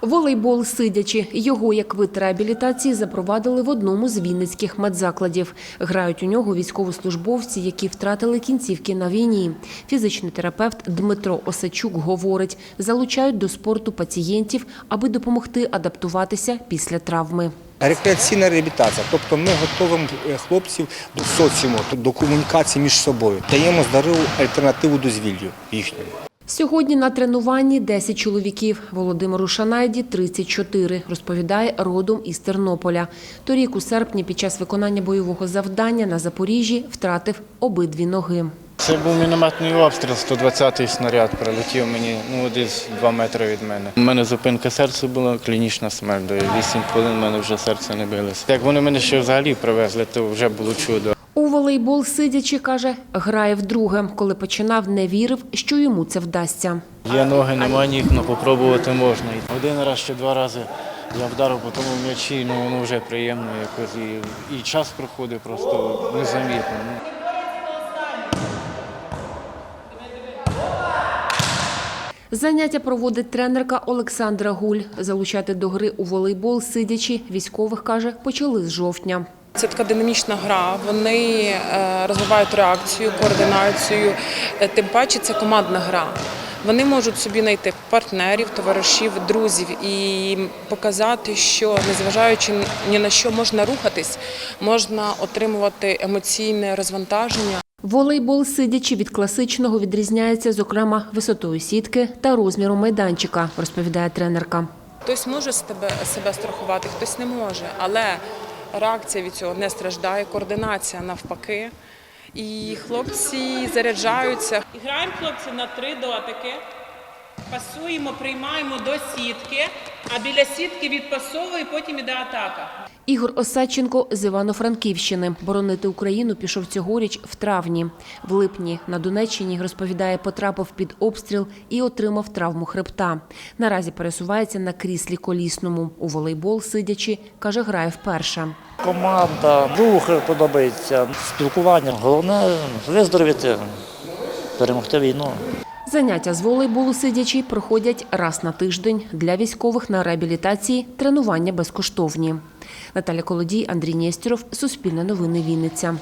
Волейбол сидячи. Його як вид реабілітації запровадили в одному з вінницьких медзакладів. Грають у нього військовослужбовці, які втратили кінцівки на війні. Фізичний терапевт Дмитро Осачук говорить, залучають до спорту пацієнтів, аби допомогти адаптуватися після травми. Рекреаційна реабілітація, тобто ми готуємо е, хлопців до соціуму, до комунікації між собою, даємо здорову альтернативу дозвіллю їхньому. Сьогодні на тренуванні 10 чоловіків. Володимиру Шанайді 34, розповідає родом із Тернополя. Торік у серпні під час виконання бойового завдання на Запоріжжі втратив обидві ноги. Це був мінометний обстріл, 120-й снаряд прилетів мені ну, десь 2 метри від мене. У мене зупинка серця була, клінічна смерть. До 8 хвилин в мене вже серце не билося. Як вони мене ще взагалі привезли, то вже було чудо. У волейбол сидячи, каже, грає вдруге. Коли починав, не вірив, що йому це вдасться. Є ноги, нема ніг, але попробувати можна. Один раз чи два рази я вдарив по тому м'ячі, ну воно вже приємно якось. І, і час проходить просто незамітно. Ну. Заняття проводить тренерка Олександра Гуль. Залучати до гри у волейбол сидячи, військових, каже, почали з жовтня. Це така динамічна гра. Вони е, розвивають реакцію, координацію. Е, Тим паче це командна гра. Вони можуть собі знайти партнерів, товаришів, друзів і показати, що незважаючи ні на що можна рухатись, можна отримувати емоційне розвантаження. Волейбол сидячи від класичного відрізняється, зокрема, висотою сітки та розміром майданчика, розповідає тренерка. Хтось може себе, себе страхувати, хтось не може, але реакція від цього не страждає, координація навпаки. І хлопці заряджаються. Граємо хлопці на три дотики. Пасуємо, приймаємо до сітки, а біля сітки відпасовує, потім іде атака. Ігор Осадченко з Івано-Франківщини. Боронити Україну пішов цьогоріч в травні. В липні на Донеччині, розповідає, потрапив під обстріл і отримав травму хребта. Наразі пересувається на кріслі колісному. У волейбол сидячи, каже, грає вперше. Команда, рух подобається, спілкування. Головне виздоровіти, перемогти війну. Заняття з волейболу сидячи проходять раз на тиждень. Для військових на реабілітації тренування безкоштовні. Наталя Колодій, Андрій Нєстєров, Суспільне новини Вінниця.